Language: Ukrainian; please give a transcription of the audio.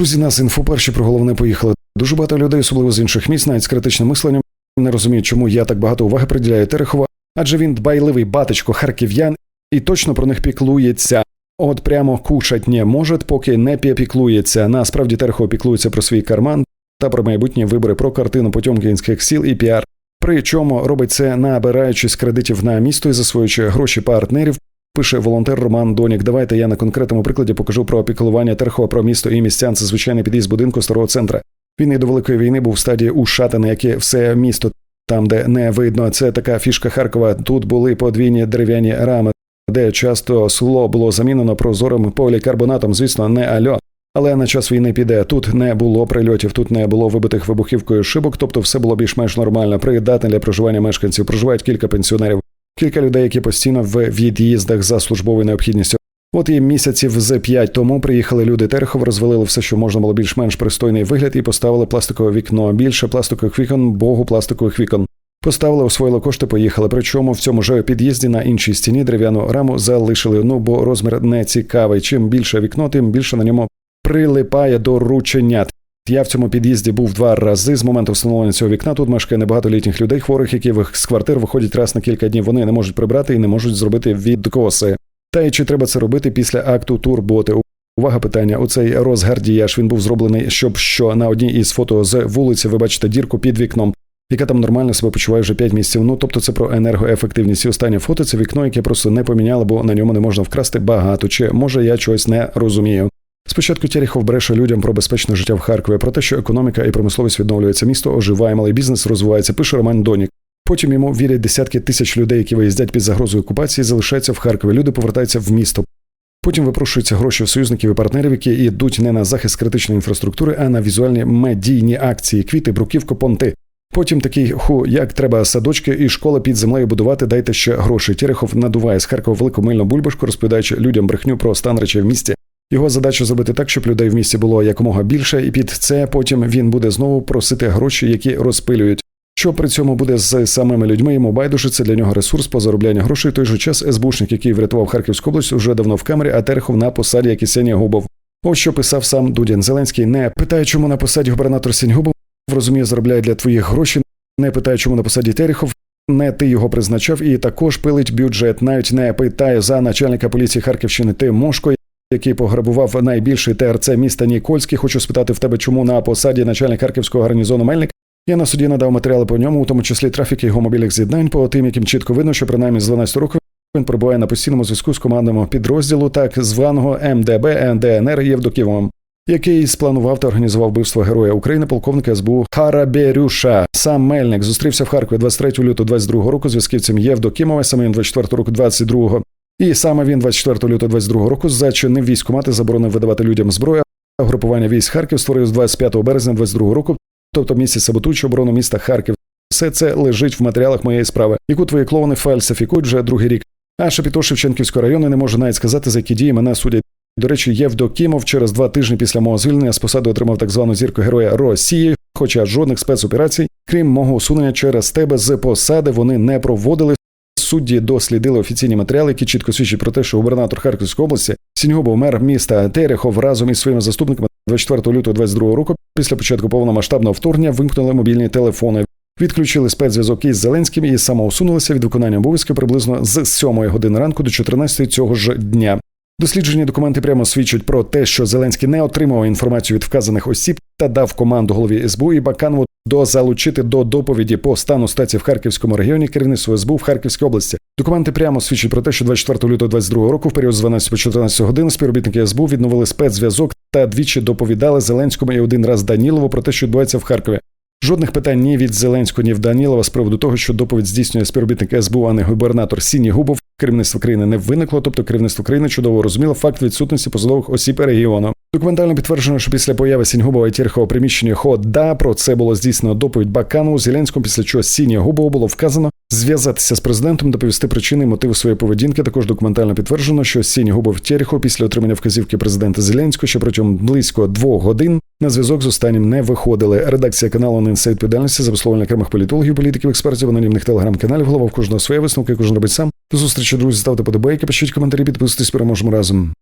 Друзі, нас інфо перші про головне поїхали. Дуже багато людей, особливо з інших міст, навіть з критичним мисленням, не розуміють, чому я так багато уваги приділяю Терехова, адже він дбайливий батечко харків'ян і точно про них піклується. От прямо кушать не може, поки не піклується. Насправді Терехов піклується про свій карман та про майбутні вибори про картину потьомкінських сіл і піар. Причому робить це набираючись кредитів на місто і засвоюючи гроші партнерів. Пише волонтер Роман Донік. Давайте я на конкретному прикладі покажу про опікування Терхова про місто і містян. Це звичайний під'їзд будинку старого центра. Він і до великої війни був в стадії ушатане, яке все місто там, де не видно. Це така фішка Харкова. Тут були подвійні дерев'яні рами, де часто скло було замінено прозорим полікарбонатом. Звісно, не альо. Але на час війни піде. Тут не було прильотів, тут не було вибитих вибухівкою шибок, тобто все було більш-менш нормально. Придатне для проживання мешканців. Проживають кілька пенсіонерів, кілька людей, які постійно в від'їздах за службовою необхідністю. От і місяців з п'ять тому приїхали люди Терхов, розвалили все, що можна було більш-менш пристойний вигляд, і поставили пластикове вікно. Більше пластикових вікон, богу пластикових вікон. Поставили, освоїли кошти, поїхали. Причому в цьому ж під'їзді на іншій стіні дерев'яну раму залишили. Ну бо розмір не цікавий. Чим більше вікно, тим більше на ньому прилипає до рученят. Я в цьому під'їзді був два рази з моменту встановлення цього вікна. Тут мешкає небагато літніх людей, хворих, які з квартир виходять раз на кілька днів. Вони не можуть прибрати і не можуть зробити відкоси. Та й чи треба це робити після акту турботи? Увага питання. Оцей розгардіяж він був зроблений, щоб що на одній із фото з вулиці ви бачите дірку під вікном, яка там нормально себе почуває вже 5 місяців. Ну тобто це про енергоефективність. І останнє фото це вікно, яке просто не поміняло, бо на ньому не можна вкрасти багато. Чи може я чогось не розумію? Спочатку Терехов бреше людям про безпечне життя в Харкові, про те, що економіка і промисловість відновлюється, місто оживає, малий бізнес розвивається. Пише Роман Донік. Потім йому вірять десятки тисяч людей, які виїздять під загрозою окупації, залишаються в Харкові. Люди повертаються в місто. Потім випрошуються гроші в союзників і партнерів, які йдуть не на захист критичної інфраструктури, а на візуальні медійні акції, квіти, бруківка, понти. Потім такий ху, як треба садочки і школи під землею будувати, дайте ще гроші. Терехов надуває з Харкова велику мильну бульбашку, розповідаючи людям брехню про стан речей в місті. Його задача зробити так, щоб людей в місті було якомога більше, і під це потім він буде знову просити гроші, які розпилюють. Що при цьому буде з самими людьми, йому байдуже це для нього ресурс по зароблянню грошей. Той же час СБУшник, який врятував Харківську область, уже давно в камері, а Терехов на посаді, як і Сенія Губов. Ось що писав сам Дудін Зеленський. Не питає, чому на посаді губернатор Сіньгубов розуміє, заробляє для твоїх грошей. Не питає, чому на посаді Терехов. Не ти його призначав і також пилить бюджет. Навіть не питає за начальника поліції Харківщини Тимошко, який пограбував найбільший ТРЦ міста Нікольський. Хочу спитати в тебе, чому на посаді начальник харківського гарнізону Мельник. Я на суді надав матеріали по ньому, у тому числі трафік його мобільних з'єднань, по тим, яким чітко видно, що принаймні з 12 років він перебуває на постійному зв'язку з командним підрозділу так званого МДБ НДНР Євдокімовим, який спланував та організував вбивство героя України, полковника СБУ Хараберюша. Сам Мельник зустрівся в Харкові 23 лютого 22 року зв'язківцем Євдокімова, він 24 року 22 і саме він 24 лютого 22 року зачинив військкомати, заборонив видавати людям зброю. Групування військ Харків створив з 25 березня 22 року, тобто місяць саботуючи оборону міста Харків. Все це лежить в матеріалах моєї справи, яку твої клоуни фальсифікують вже другий рік. А Шепіто Шевченківського району не може навіть сказати, за які дії мене судять. До речі, Євдокімов через два тижні після мого звільнення з посади отримав так звану зірку Героя Росії, хоча жодних спецоперацій, крім мого усунення через тебе з посади, вони не проводили. Судді дослідили офіційні матеріали, які чітко свідчать про те, що губернатор Харківської області Сіньгубов, мер міста Терехов разом із своїми заступниками 24 лютого 22 року, після початку повномасштабного вторгнення, вимкнули мобільні телефони. Відключили спецзв'язок із Зеленським і самоусунулися від виконання обов'язків приблизно з 7 години ранку до 14 цього ж дня. Досліджені документи прямо свідчать про те, що Зеленський не отримав інформацію від вказаних осіб та дав команду голові СБУ і Баканову дозалучити до доповіді по стану стації в Харківському регіоні керівництво СБУ в Харківській області. Документи прямо свідчать про те, що 24 лютого 22 року, в період з 12 по 14 годин, співробітники СБУ відновили спецзв'язок та двічі доповідали Зеленському і один раз Данілову про те, що відбувається в Харкові. Жодних питань ні від Зеленського, ні в Данілова з приводу того, що доповідь здійснює співробітник СБУ, а не губернатор Сіні Губов. Керівництво країни не виникло, тобто керівництво країни чудово розуміло факт відсутності посадових осіб регіону. Документально підтверджено, що після появи Сіньгубова і Тірхова приміщення хода про це було здійснено доповідь Баканову Зеленському, після чого Сінія Губову було вказано зв'язатися з президентом, доповісти причини і мотиви своєї поведінки. Також документально підтверджено, що Сіні Губов Тєріхов після отримання вказівки президента Зеленського, що протягом близько двох годин на зв'язок з останнім не виходили. Редакція каналу не несе відповідальності за висловлення окремих політологів, політиків, експертів, анонімних телеграм-каналів. Голова в кожного своє висновки, кожен робить сам. До зустрічі, друзі, ставте подобайки, пишіть коментарі, підписуйтесь, переможемо разом.